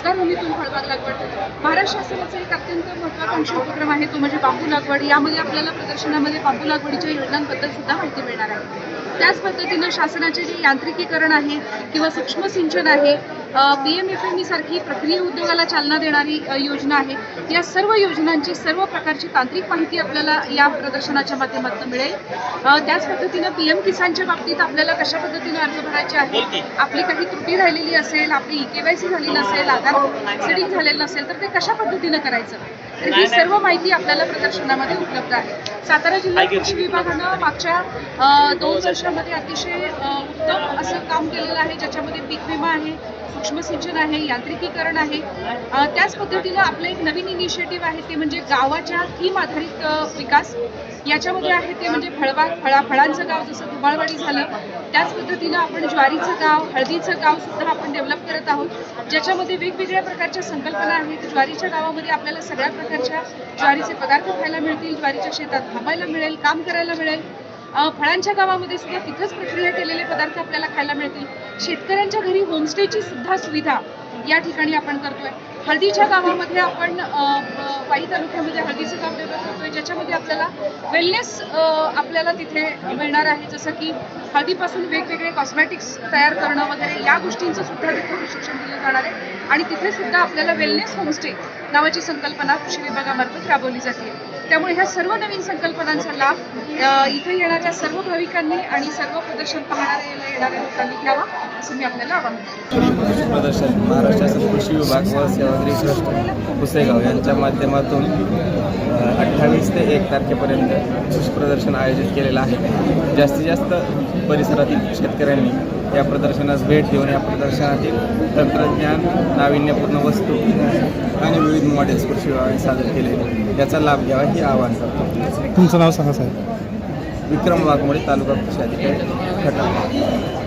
रोजगार हमीतून फळबाग लागवड महाराष्ट्र शासनाचा एक अत्यंत महत्वाकांक्षी उपक्रम आहे तो म्हणजे बांबू लागवड. यामध्ये आपल्याला प्रदर्शनामध्ये बांबू लागवडीच्या योजनांबद्दल सुद्धा माहिती मिळणार आहे. त्याच पद्धतीनं शासनाचे जे यांत्रिकीकरण आहे किंवा सूक्ष्म सिंचन आहे P M F M E सारखी प्रक्रिया उद्योगाला चालना देणारी योजना आहे. या सर्व योजनांची सर्व प्रकारची तांत्रिक माहिती आपल्याला या प्रदर्शनाच्या माध्यमातून मिळेल. त्याच पद्धतीनं पी एम किसानच्या बाबतीत आपल्याला कशा पद्धतीनं अर्ज भरायचे आहे आपली काही त्रुटी राहिलेली असेल आपली ई के वाय सी झाली नसेल आधार सेटिंग झालेलं नसेल तर ते कशा पद्धतीनं करायचं? ही सर्व माहिती आपल्याला प्रदर्शनामध्ये उपलब्ध आहे. सातारा जिल्हा कृषी विभागानं मागच्या दोन वर्षामध्ये अतिशय उत्तम असं काम केलेलं आहे ज्याच्यामध्ये पीक विमा आहे सूक्ष्म सिंचन आहे यांत्रिकीकरण आहे. त्याच पद्धतीनं आपलं एक नवीन इनिशिएटिव्ह आहे ते म्हणजे गावाच्या थीम आधारित विकास. याच्यामध्ये आहे ते म्हणजे फळबाग फळा फळांचं गाव जसं धुमाळवाडी झालं. त्याच पद्धतीनं आपण ज्वारीचं गाव हळदीचं गाव सुद्धा आपण डेव्हलप करत आहोत. ज्याच्यामध्ये वेगवेगळ्या प्रकारच्या संकल्पना आहेत. ज्वारीच्या गावामध्ये आपल्याला सगळ्या प्रकारच्या ज्वारीचे पदार्थ खायला मिळतील ज्वारीच्या शेतात थांबायला मिळेल काम करायला मिळेल. फळांच्या गावामध्ये सुद्धा तिथंच प्रक्रिया केलेले पदार्थ आपल्याला खायला मिळतील. शेतकऱ्यांच्या घरी होमस्टेची सुद्धा सुविधा या ठिकाणी आपण करतोय. हळदीच्या गावामध्ये आपण वाई तालुक्यामध्ये हळदीचं काम डेव्हलप करतोय ज्याच्यामध्ये आपल्याला वेलनेस आपल्याला तिथे मिळणार आहे. जसं की हळदीपासून वेगवेगळे कॉस्मॅटिक्स तयार करणं वगैरे या गोष्टींचं सुद्धा तिथे प्रशिक्षण दिलं जाणार आहे. आणि तिथे सुद्धा आपल्याला वेलनेस होमस्टे नावाची संकल्पना कृषी विभागामार्फत राबवली जाते. त्यामुळे ह्या सर्व नवीन संकल्पनांचा लाभ अ, इथे येणाऱ्या सर्व भाविकांनी आणि सर्व प्रदर्शन पाहणाऱ्या येणाऱ्या लोकांनी घ्यावा. असं मी आपल्याला आवाहन करते. प्रदर्शन महाराष्ट्र शासन कृषी विभाग व सेवागिरी ट्रस्ट पुसेगाव यांच्या माध्यमातून अठ्ठावीस ते एक तारखेपर्यंत कृषी प्रदर्शन आयोजित केलेलं आहे. जास्तीत जास्त परिसरातील शेतकऱ्यांनी या प्रदर्शनास भेट देऊन या प्रदर्शनातील तंत्रज्ञान नाविन्यपूर्ण वस्तू आणि विविध मॉडेल्स कृषी विभागाने सादर केले. याचा लाभ घ्यावा हे आवाहन करतो. तुमचं नाव सांगा साहेब. विक्रम वाघमोडे तालुका कृषी अधिकारी खटाव.